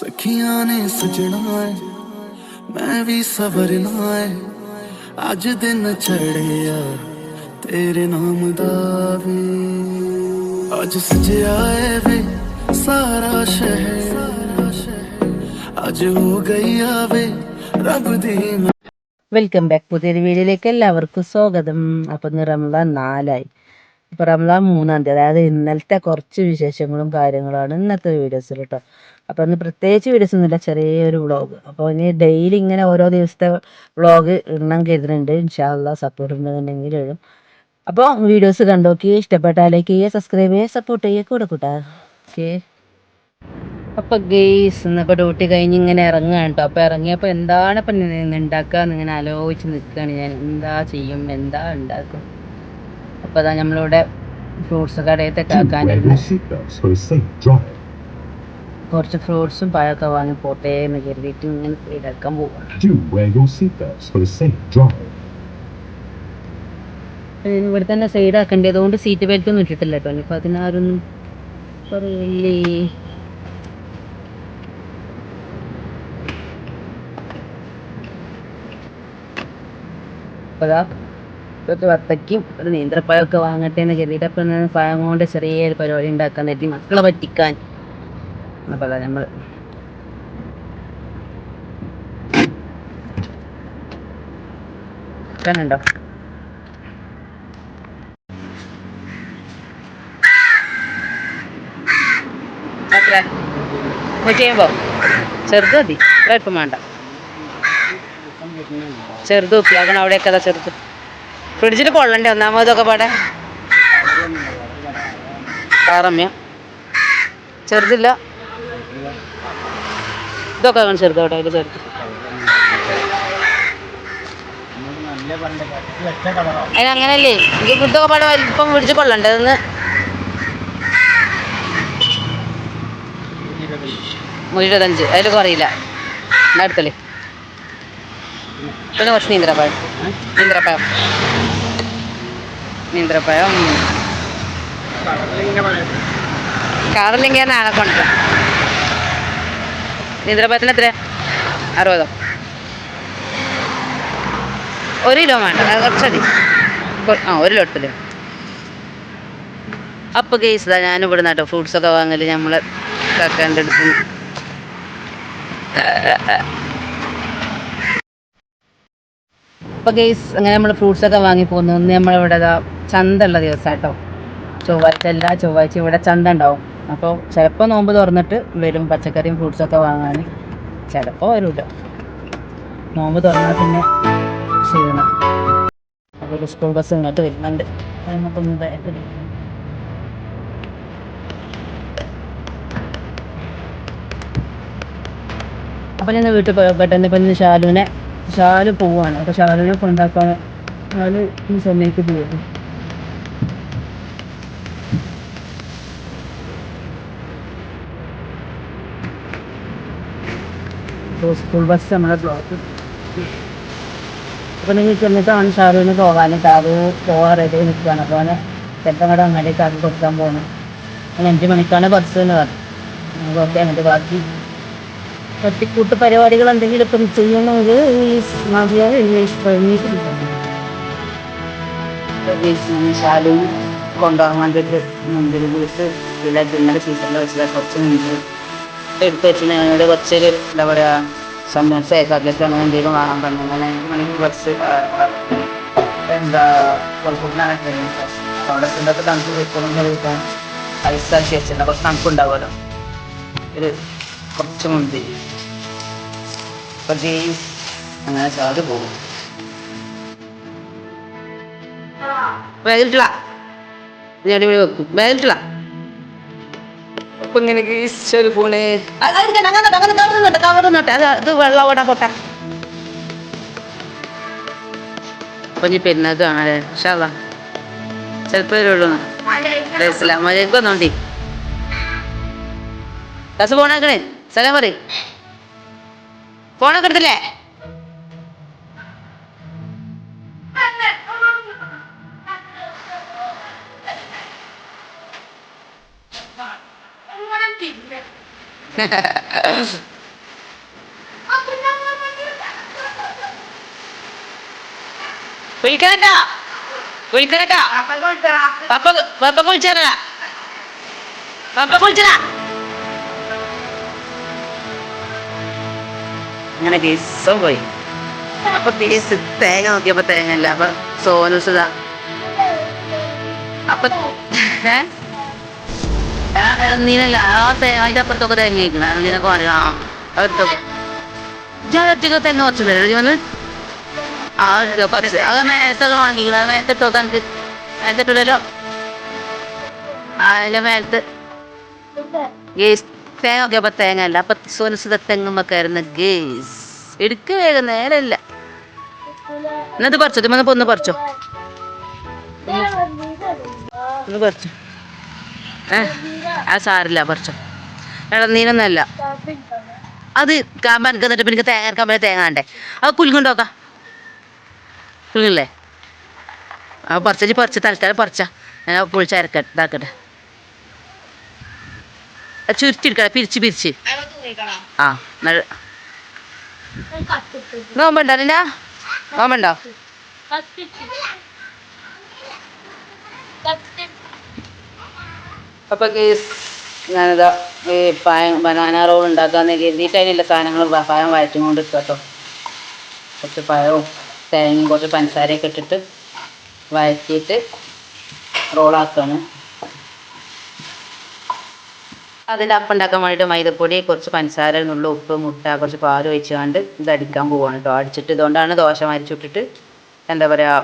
सखिया ने सजना है मैं भी सवरना है अज दिन चढ़िया तेरे नाम दावे अज सजया है वे सारा शहर अज हो गई आवे रब दी വെൽക്കം ബാക്ക് പുതിയൊരു വീഡിയോയിലേക്ക് എല്ലാവർക്കും സ്വാഗതം. അപ്പം ഇന്ന് റംസാൻ നാലായി. ഇപ്പം റംലാൻ മൂന്നാം തീയതി അതായത് ഇന്നലത്തെ കുറച്ച് വിശേഷങ്ങളും കാര്യങ്ങളുമാണ് ഇന്നത്തെ വീഡിയോസിൽ കേട്ടോ അപ്പോൾ ഇന്ന് പ്രത്യേകിച്ച് വീഡിയോസ് ഒന്നുമില്ല ചെറിയൊരു വ്ളോഗ് അപ്പോൾ ഇനി ഡെയിലി ഇങ്ങനെ ഓരോ ദിവസത്തെ വ്ളോഗ് ഇടണം കരുതുന്നുണ്ട്. ഇൻഷാല്ല സപ്പോർട്ട് ഉണ്ടെന്നുണ്ടെങ്കിൽ ഇടും അപ്പോൾ വീഡിയോസ് കണ്ടോക്കി ഇഷ്ടപ്പെട്ടാലേക്ക് ചെയ്യുക സബ്സ്ക്രൈബ് ചെയ്യുക സപ്പോർട്ട് ചെയ്യുക കൂടെ കൂട്ടാ. ഓക്കെ. അപ്പോൾ ഗെയ്സ് എന്നൊക്കെ ഡ്യൂട്ടി കഴിഞ്ഞ് ഇങ്ങനെ ഇറങ്ങുകയാണ് കേട്ടോ. അപ്പോൾ ഇറങ്ങിയപ്പോൾ എന്താണ് ഇപ്പം ഉണ്ടാക്കുക ഇങ്ങനെ ആലോചിച്ച് നിൽക്കുകയാണ് ഞാൻ. എന്താ ചെയ്യും? എന്താ ഉണ്ടാക്കും അപ്പോൾ അതാ നമ്മളിവിടെ ഫ്രൂട്ട്സ് കടയത്തെ തെറ്റാക്കാൻ കുറച്ച് ഫ്രൂട്ട്സും പഴമൊക്കെ വാങ്ങി പോട്ടെ എന്ന് കരുതിയിട്ട് ഇങ്ങനെ ഇടക്കാൻ ഞാൻ ഇവിടെ തന്നെ സൈഡ് ആക്കേണ്ടത് അതുകൊണ്ട് സീറ്റ് ബെൽറ്റ് ഒന്നും ഇട്ടിട്ടില്ല കേട്ടോ. ഇനിയിപ്പോ അതിനാരൊന്നും പറയില്ലേ? ദാ കുറച്ച് വത്തയ്ക്കും ഒരു നീന്തപ്പഴമൊക്കെ വാങ്ങട്ടെ എന്ന് കരുതിയിട്ട് അപ്പം പഴം കൊണ്ട് ചെറിയൊരു പരിപാടി ഉണ്ടാക്കാൻ നേരത്തി മക്കളെ പറ്റിക്കാൻ. അപ്പോൾ അതാ നമ്മൾ കണ്ടോ നൂറ്റി അമ്പത് ചെറുത് കുഴപ്പം വേണ്ട. ചെറുത് ഉപ്പിലാക്കണം അവിടെയൊക്കെ ചെറുത്. ഫ്രിഡ്ജിൽ കൊള്ളണ്ടേ ഒന്നാമതൊക്കെ പാടെ? കാറമ്മ ചെറുതില്ല. ഇതൊക്കെ കാണും ചെറുത് അവിടെ അതിൽ ചെറുത്. അതിനങ്ങനല്ലേ ഇത് ഇതൊക്കെ പാടെ വലിപ്പം പിടിച്ച് കൊള്ളണ്ടേ അതൊന്ന്? ഇരുപത്തഞ്ച് അതിൽ കുറയില്ല. അടുത്തല്ലേ പിന്നെ കുറച്ച് നീന്തപ്പഴം നീന്തപ്പഴം നീന്തപ്പഴം കാറില്ലെങ്കിൽ നാളെ കൊണ്ടുവരാം നീന്തപ്പഴത്തിന് എത്ര അറുപതോ. ഒരു കിലോ വേണ്ട കുറച്ച് മതി ആ ഒരു ലോട്ടിൽ അപ്പോൾ കേസ് ഞാൻ ഇവിടെ നട്ടോ ഫ്രൂട്ട്സൊക്കെ വാങ്ങൽ നമ്മൾ കാക്കാന്റെ അടുത്ത്. അപ്പോൾ ഗെയ്സ് അങ്ങനെ നമ്മൾ ഫ്രൂട്ട്സ് ഒക്കെ വാങ്ങി പോകുന്നു നമ്മളിവിടെ ചന്ത ഉള്ള ദിവസം കേട്ടോ. ചൊവ്വാഴ്ച എല്ലാ ചൊവ്വാഴ്ച ഇവിടെ ചന്ത ഉണ്ടാവും. അപ്പോൾ ചിലപ്പോൾ നോമ്പ് തുറന്നിട്ട് വരും പച്ചക്കറിയും ഫ്രൂട്ട്സ് ഒക്കെ വാങ്ങാൻ. ചിലപ്പോൾ വരില്ല നോമ്പ് തുറന്നാൽ പിന്നെ ക്ഷീണം. അപ്പോൾ സ്കൂൾ ബസ് ഇങ്ങോട്ട് വരുന്നുണ്ട്. നമുക്കൊന്ന് അപ്പോൾ അപ്പം ഞാൻ വീട്ടിൽ പെട്ടെന്ന് ഇപ്പം ഷാലുവിനെ ഷാലു പോവാണ്. അപ്പോൾ ഷാലുവിനെ കൊണ്ടാക്കാൻ ഷാലു ഈ സമയത്ത് പോകും അപ്പോൾ സ്കൂൾ ബസ് നമ്മുടെ ബ്ലോക്ക് അപ്പോൾ നിങ്ങൾ ചെന്നിട്ടാണ് ഷാലുവിന് പോകാൻ ഷാലു പോകാൻ റെഡി നിൽക്കുകയാണ് അപ്പോൾ അവനെ ചെക്കങ്ങടെ അങ്ങോട്ടേക്ക് ആക്കി കൊടുക്കാൻ പോകണം അവൻ അഞ്ച് മണിക്കാണ് ബസ് എന്ന് പറഞ്ഞു ഓക്കെ അങ്ങോട്ട് ബാക്കി തട്ടിക്കൂട്ട് പരിപാടികൾ എന്തെങ്കിലുമൊക്കെ ചെയ്യണമെങ്കിൽ ഈ മതിയായ ഇംഗ്ലീഷ് പെർമിഷൻ ശാലും കൊണ്ടുപോകാൻ വേണ്ടിയിട്ട് മുമ്പിൽ പോയിട്ട് ഇവിടെ ഇന്നലെ സീസണിൽ വെച്ചിട്ട് കുറച്ച് മുമ്പ് എടുത്ത് വെച്ചിട്ട് ഞങ്ങളുടെ കുറച്ച് എന്താ പറയുക സമോസ കട്ലറ്റ് അങ്ങനെ എന്തെങ്കിലും വാങ്ങാൻ പറഞ്ഞു. അങ്ങനെ മണിക്ക് കുറച്ച് എന്താ പുറത്തുനിന്നാണ് അവിടെ ചെന്നൊക്കെ തണുപ്പ് വെക്കണം കഴിക്കാൻ ഐസ് ആക്കി വെച്ചിട്ടുണ്ട്. കുറച്ച് തണുപ്പുണ്ടാവുമല്ലോ. ഒരു കുറച്ച് മുന്തി അങ്ങനെ ചാട് പോകും. ഞാൻ വെക്കും. വേഗിട്ടില്ല അപ്പൊ ഇങ്ങനെ ഈശ്വര് പോണേ അത് അത് വെള്ളം ഓടാ പോട്ടെ. അപ്പൊ ഇനി പെരുന്നത് കാണാല്ലേ? ഷാള ചിലപ്പോ വരുള്ളൂ. മഴയ്ക്ക് വന്നോണ്ടി ബസ് പോണേക്കണേ സ്ഥലം പറയും. ഫോണൊക്കെ എടുത്തില്ലേ? വിളിക്കണട്ടാ. വിളിക്കണട്ടാ. പപ്പ പപ്പ വിളിച്ചാടാ പപ്പ വിളിച്ചടാ അങ്ങനെ ദിവസം പോയി. അപ്പൊ കേസ് തേങ്ങ നോക്കിയപ്പോ തേങ്ങ അല്ല അപ്പൊ സോനുസുത. അപ്പൊ ഏ? നീനല്ല അതിന്റെ അപ്പുറത്തൊക്കെ തേങ്ങ കഴിക്കണം നിനക്ക് അറിയാം അകത്തൊക്കെ ഞാൻ ഒറ്റയ്ക്ക് തെങ്ങ കുറച്ച് തരാം ഇവന് ആ അത് മേത്തൊക്കെ വാങ്ങിക്കണം മേത്തിട്ടൊക്കെ എനിക്ക് മേത്തിട്ടില്ലല്ലോ അതിന്റെ മേലത്ത് ഗേസ് തേങ്ങ നോക്കിയപ്പോ തേങ്ങ അല്ല അപ്പൊ സോനസുത ആയിരുന്നു ഗേസ് എടുക്ക വേഗം നേരല്ല എന്നത് പറിച്ചോ ഇതൊന്ന് ഒന്ന് പറിച്ചോ ഒന്ന് പറിച്ചോ ഏ ആ സാരില്ല പറിച്ചോ. ഇളനീരൊന്നല്ല അത് കാമ്പാൻ എന്നിട്ട് പിന്നെ തേങ്ങ കമ്പനി തേങ്ങാണ്ടേ. അത് കുലുങ്ങുണ്ടോക്ക കുലുങ്ങില്ലേ ആ പറിച്ചു പറിച്ച് തൽക്കാലം പറിച്ച. ഞാൻ പൊളിച്ച് അരക്ക ഇതാക്കട്ടെ. അത് ചുരുട്ടിയെടുക്കട്ടെ പിരിച്ച് പിരിച്ച്. ആ നോമ്പുണ്ടോ നിന്റെ നോമ്പുണ്ടോ? അപ്പൊ കേസ് ഞാനിതാ ഈ പായം ബനാന റോൾ ഉണ്ടാക്കാന്ന് കരുതിയിട്ട് അതിനുള്ള സാധനങ്ങൾ പായം വഴറ്റും കൊണ്ട് കേട്ടോ. കുറച്ച് പഴവും തേങ്ങയും കുറച്ച് പഞ്ചസാരയൊക്കെ ഇട്ടിട്ട് വഴറ്റിയിട്ട് റോളാക്കാണ് അതിൽ അപ്പം ഉണ്ടാക്കാൻ വേണ്ടിയിട്ട് മൈദപ്പൊടി കുറച്ച് പഞ്ചസാര എന്നുള്ള ഉപ്പ് മുട്ട കുറച്ച് പാൽ ഒഴിച്ചുകൊണ്ട് ഇത് അടിക്കാൻ പോവാണ് കേട്ടോ. അടിച്ചിട്ട് ഇതുകൊണ്ടാണ് ദോശ മരിച്ചിട്ടിട്ട് എന്താ പറയുക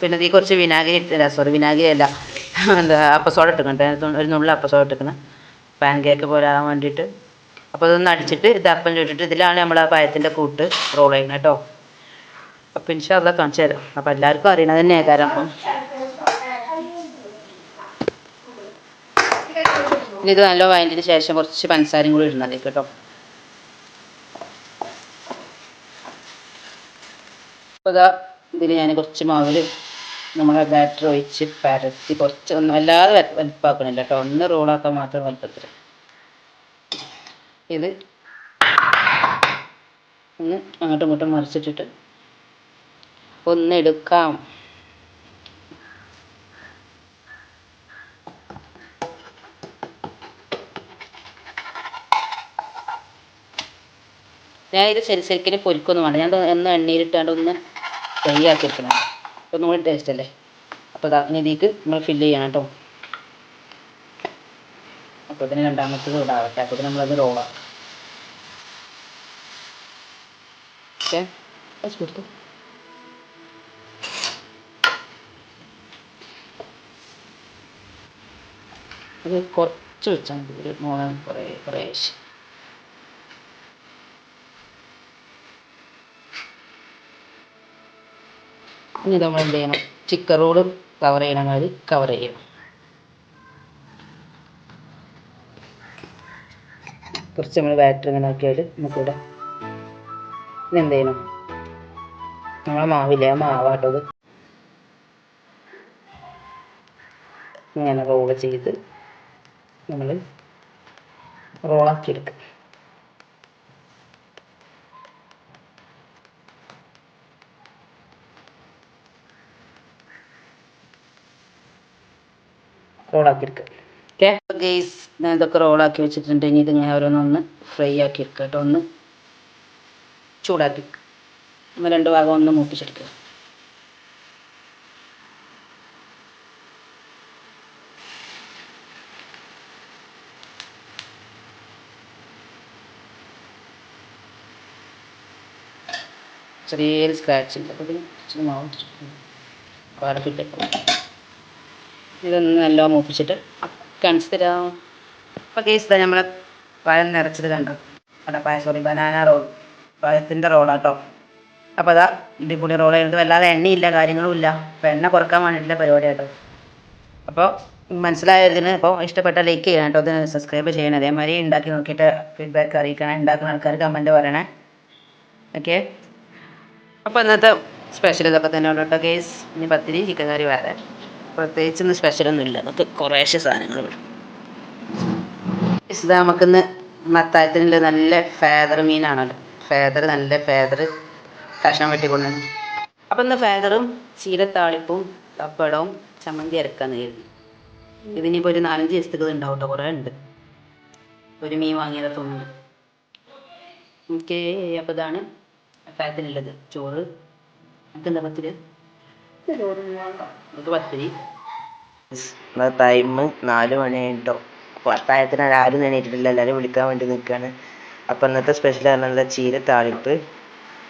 പിന്നെ ഈ കുറച്ച് വിനാഗിരി സോറി വിനാഗിരി അല്ല എന്താ അപ്പസോട ഇട്ടിട്ടുണ്ട് ഒരു നുള്ള അപ്പസോട എടുക്കണം പാൻ കേക്ക് പോലെ ആകാൻ വേണ്ടിയിട്ട് അപ്പോൾ ഇതൊന്ന് അടിച്ചിട്ട് ഇത് അപ്പം ചുട്ടിട്ട് ഇതിലാണ് നമ്മൾ ആ പഴത്തിന്റെ കൂട്ട് റോൾ ചെയ്യുന്നത് കേട്ടോ അപ്പം ഇൻഷാ അതൊക്കെ കാണിച്ചു തരാം. അപ്പം എല്ലാവർക്കും അറിയണത് തന്നെ കാരണം. ഇനി ഇത് നല്ല വഴറ്റിന് ശേഷം കുറച്ച് പഞ്ചസാരയും കൂടി ഇടുന്നത് കേട്ടോ ഇതിൽ ഞാൻ കുറച്ച് മാവിൽ നമ്മളെ ബാറ്റർ ഒഴിച്ച് പരത്തി കുറച്ച് ഒന്നും വല്ലാതെ വലുപ്പാക്കണില്ല കേട്ടോ ഒന്ന് റോളാക്കാൻ മാത്രം വലിപ്പത്തിൽ ഇത് ഒന്ന് അങ്ങോട്ടും ഇങ്ങോട്ടും മറിച്ചിട്ടിട്ട് ഒന്നെടുക്കാം ഞാൻ ഇത് ശരി ശരിക്കും പൊരിക്കൊന്നും വേണ്ട. ഞാൻ ഒന്ന് എണ്ണയിലിട്ടാണ്ട് ഒന്ന് ഫ്രൈ ആക്കി ഒന്നും കൂടി ടേസ്റ്റ് അല്ലേ? അപ്പോൾ ഇതാ ഇനി ഇതിലേക്ക് നമ്മൾ ഫില്ല് ചെയ്യണം കേട്ടോ. അപ്പോൾ ഇതിന് രണ്ടാമത്തത് ഇടാവട്ടെ അപ്പോൾ നമ്മളത് റോളാം ഓക്കെ? കൊടുത്തു അത് കുറച്ച് വെച്ചാൽ മതി. ഒരു മൂന്ന് കുറേ കുറേശ്ശെ. ഇനി നമ്മൾ എന്ത് ചെയ്യണം? ചിക്കൻ റോളും കവർ ചെയ്യണം. കാര്യം കവർ ചെയ്യണം. കുറച്ച് നമ്മൾ ബാറ്റർ ഇങ്ങനെ ആക്കിയാൽ നമുക്കിവിടെ ഇനി എന്ത് ചെയ്യണം? നമ്മളെ മാവില്ലേ? മാവാട്ടത് ഇങ്ങനെ റോൾ ചെയ്ത് നമ്മൾ റോളാക്കി റോളാക്കി എടുക്കുക ഓക്കെ ഗെയ്സ് ഞാൻ ഇതൊക്കെ റോളാക്കി വെച്ചിട്ടുണ്ട്. ഇനി ഇതിങ്ങനെ ഓരോന്നൊന്ന് ഫ്രൈ ആക്കി എടുക്കുക കേട്ടോ. ഒന്ന് ചൂടാക്കി നമ്മൾ രണ്ട് ഭാഗം ഒന്ന് മൂപ്പിച്ചെടുക്കുക ചെറിയൊരു സ്ക്രാച്ച് ഉണ്ട്. അപ്പോൾ ഇച്ചിരി മാവ്. അപ്പോൾ അടപ്പിട്ട് ഇതൊന്ന് നല്ല മൂപ്പിച്ചിട്ട് കാണിച്ചു അപ്പം കേസ് ഇതാ നമ്മളെ പഴം നിറച്ചത് കണ്ടു? അവിടെ പഴം സോറി ബനാന റോൾ പഴത്തിന്റെ റോളാട്ടോ അപ്പോൾ അതാ ഇടിപൊളി റോൾ ആയിരുന്നു വല്ലാതെ എണ്ണയില്ല കാര്യങ്ങളും ഇല്ല. അപ്പോൾ എണ്ണ കുറയ്ക്കാൻ വേണ്ടിയിട്ടുള്ള പരിപാടിയാട്ടോ അപ്പോൾ മനസ്സിലായതിന് അപ്പോൾ ഇഷ്ടപ്പെട്ട ലൈക്ക് ചെയ്യണം കേട്ടോ. അതിന് സബ്സ്ക്രൈബ് ചെയ്യണം. അതേമാതിരി ഉണ്ടാക്കി നോക്കിയിട്ട് ഫീഡ്ബാക്ക് അറിയിക്കണം. ഉണ്ടാക്കുന്ന ആൾക്കാർ കമന്റ് പറയണേ. ഓക്കെ അപ്പോൾ ഇന്നത്തെ സ്പെഷ്യൽ ഇതൊക്കെ തന്നെ ഉള്ളൂ കേട്ടോ കേസ് ഇനി പത്തിരി ചിക്കൻ കറി വേറെ. പ്രത്യേകിച്ചൊന്നും സ്പെഷ്യലൊന്നും ഇല്ല അതൊക്കെ കുറേശ്ശെ സാധനങ്ങൾ വരും. ഇത് നമുക്കിന്ന് മത്തായത്തിനുള്ള നല്ല ഫേദർ മീനാണല്ലോ. ഫേദർ നല്ല ഫേദർ കഷ്ണം വെട്ടിക്കൊണ്ട്. അപ്പം ഇന്ന് ഫേദറും ചീരത്താളിപ്പും പപ്പടവും ചമ്മന്തി അരക്കാന്ന് കരുതി. ഇതിനിപ്പോൾ ഒരു നാലഞ്ച് ദിവസത്തേക്ക് ഉണ്ടാവും കേട്ടോ കുറേ ഉണ്ട്. ഒരു മീൻ വാങ്ങിയത് തോന്നുന്നു. ഓക്കെ അപ്പോൾ ഇതാണ് ഫേദറിനുള്ളത് ചോറ്. നമുക്ക് എന്താ ചോറ് പത്തിരി? ടൈം നാല് മണിയായിട്ടോ. പത്തായത്തിന് ആരും എണീറ്റിട്ടില്ല. എല്ലാവരും വിളിക്കാൻ വേണ്ടി നിൽക്കുകയാണ് അപ്പം ഇന്നത്തെ സ്പെഷ്യൽ പറഞ്ഞാൽ ചീര താളിപ്പ്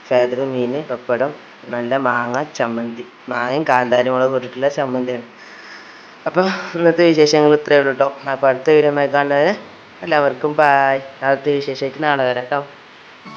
ഫേദർ മീൻ പപ്പടം നല്ല മാങ്ങ ചമ്മന്തി. മാങ്ങയും കാന്താരി മുളക് ഇട്ടിട്ടുള്ള ചമ്മന്തിയാണ്. അപ്പോൾ ഇന്നത്തെ വിശേഷങ്ങൾ ഇത്രയേ ഉള്ളൂ കേട്ടോ അപ്പോൾ അടുത്ത വീഡിയോ കാണുന്നവരെ എല്ലാവർക്കും ബായ് അടുത്ത വിശേഷമായിട്ട് നാളെ വരാം കേട്ടോ